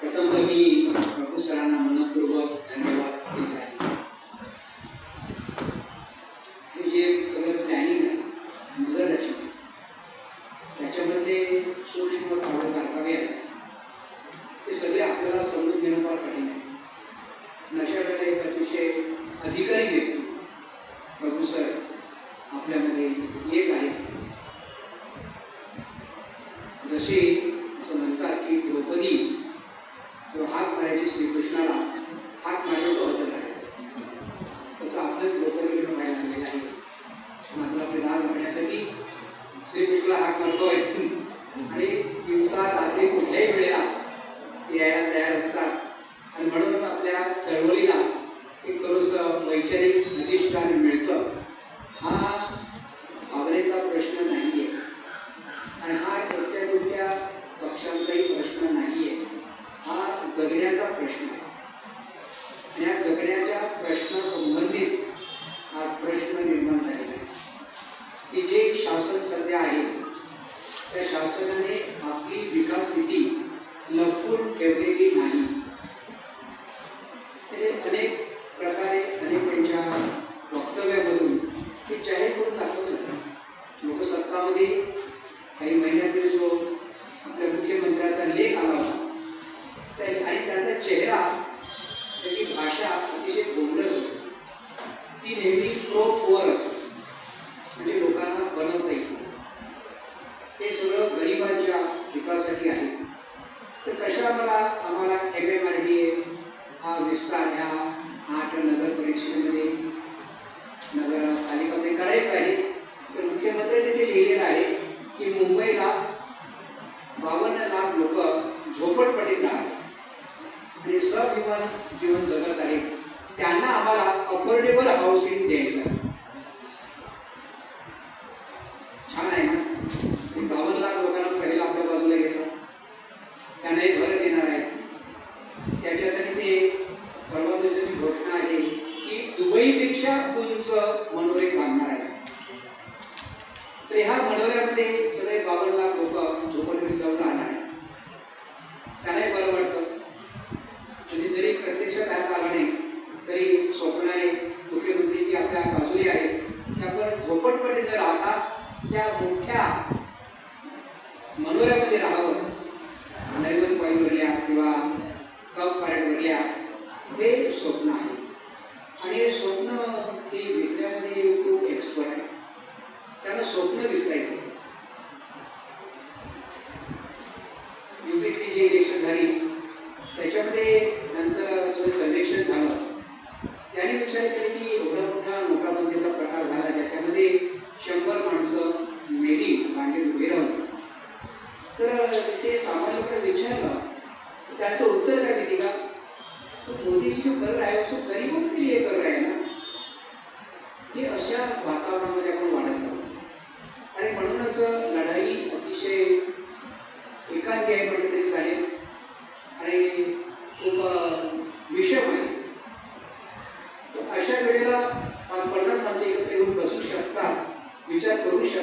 Itong gabi, sarana ng mga dan lewat nawa दिवसा रात्री कुठल्याही वेळेला यायला तयार असतात. आणि म्हणूनच आपल्या चळवळीला आपली विकास स्थिती लपवून ठेवलेली नाही. गरिबांच्या विकासासाठी आहे. तर कशा मला आम्हाला M M R D A हा विस्तार ह्या आठ नगर परिषदेमध्ये नगरपालिकामध्ये करायचा आहे. तर मुख्यमंत्री तिथे लिहिलेलं आहे की मुंबईला बावन्न लाख लोक झोपडपटीत आहेत आणि सजीवन जीवन जगत आहे. त्यांना आम्हाला अफोर्डेबल हाऊसिंग द्यायचं आहे.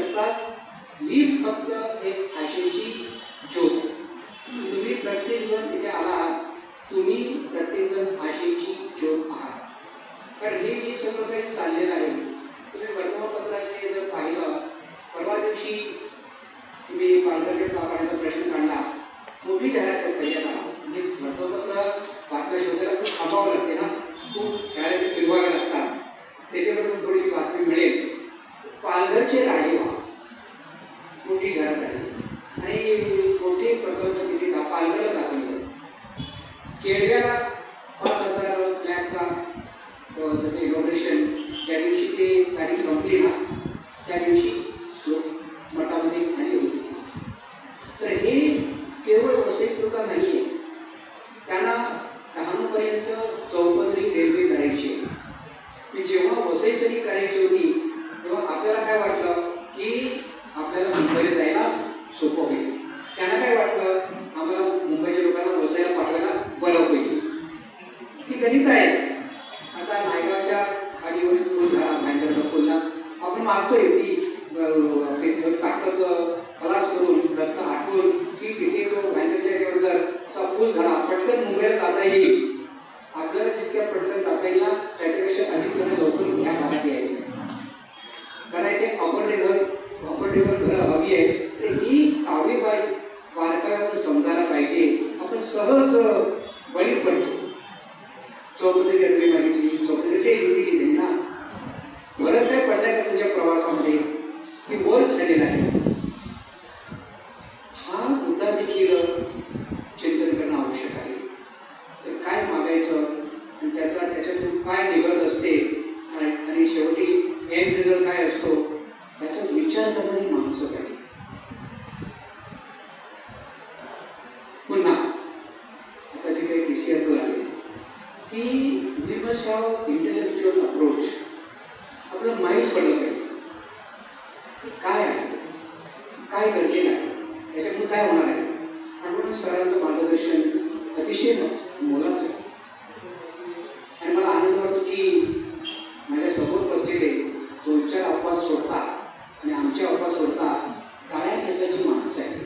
असतात हीच फक्त एक भाषेची ज्योत. तुम्ही प्रत्येकजण तिथे आला तुम्ही प्रत्येकजण भाषेची ज्योत आहात. कारण हे जे सगळं काही चाललेलं आहे तुम्ही वर्तमानपत्राचे जर पाहिलं परवा दिवशी तुम्ही पालघरच्या पाहण्याचा प्रश्न काढला. मोठी जाहिरात पहिल्यांदा म्हणजे वर्तमानपत्र बातम्या शोधायला खूप थांबावं लागते ना. खूप खेळाडू निर्वाहक लागतात. त्याच्याकडून थोडीशी बातमी मिळेल. पालघरचे राहिवा मोठी घरात आहे. आणि मोठी प्रकल्प तिथे दाखवलेला दाखवलेला केळव्याला मानतोय ती ताकद खलास करून रक्त हाटून की तिथे व्हायच्या जर असा पूल झाला पटकन मुंबईला जाता येईल. आपल्याला जितक्या पटकन जाता येईल ना त्याच्यापेक्षा अधिक कमी लवकर ह्या भागात यायचं. कारण ते ऑपरेटेबल घर हवी आहे तर ही कावे बाई बारकाव्यामध्ये समजायला पाहिजे. आपण सहज बळी पडतो का की वर झालेला आहे. हा मुद्दा देखील चिंतन करणं आवश्यक आहे. तर काय मागायचं? आणि त्याचा त्याच्यातून काय निघत असते? आणि आणि शेवटी एन रिझल्ट काय असतो? त्याचा विचार करणारी माणसं पाहिजे. पुन्हा आता जे काही पी सी आर आले की वी मस्ट इंटेलेक्च्युअल अप्रोच आपलं माहीत पडलं पाहिजे की काय आहे काही गरजेचं नाही. याच्यातून काय होणार आहे? आणि म्हणून सरांचं मार्गदर्शन अतिशय मोलाचं आहे. आणि मला आनंद वाटतो की माझ्यासमोर बसलेले दोन चार अपवाद सोडता आणि आमचे अपवाद सोडता काळ्या केसाची माणसं आहे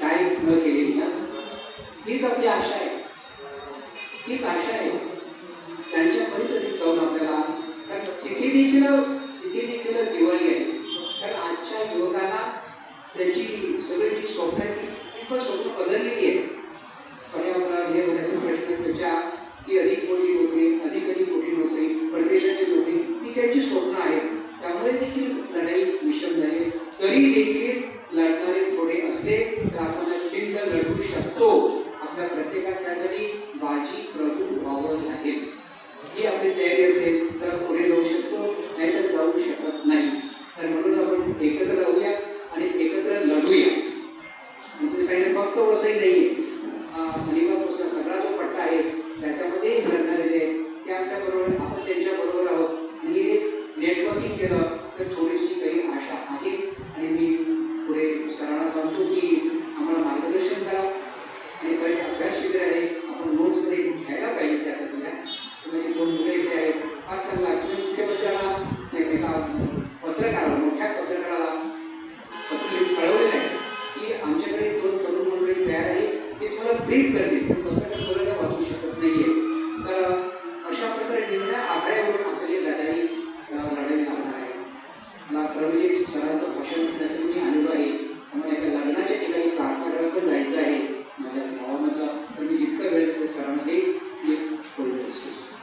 काय न केलेली ना? हीच आपली आशा आहे. हीच आशा आहे. त्यांच्या तरी जाऊन आपल्याला कारण तिथे देखील तिथे देखील दिवाळी आहे. कारण आजच्या युवकांना त्याची सगळी जी स्वप्न ती पण स्वप्न बदललेली आहे. आपल्या आकड्यावरून आपली लढाई लढाई लावणार आहे. मला प्रभूजी सरांचं पोषण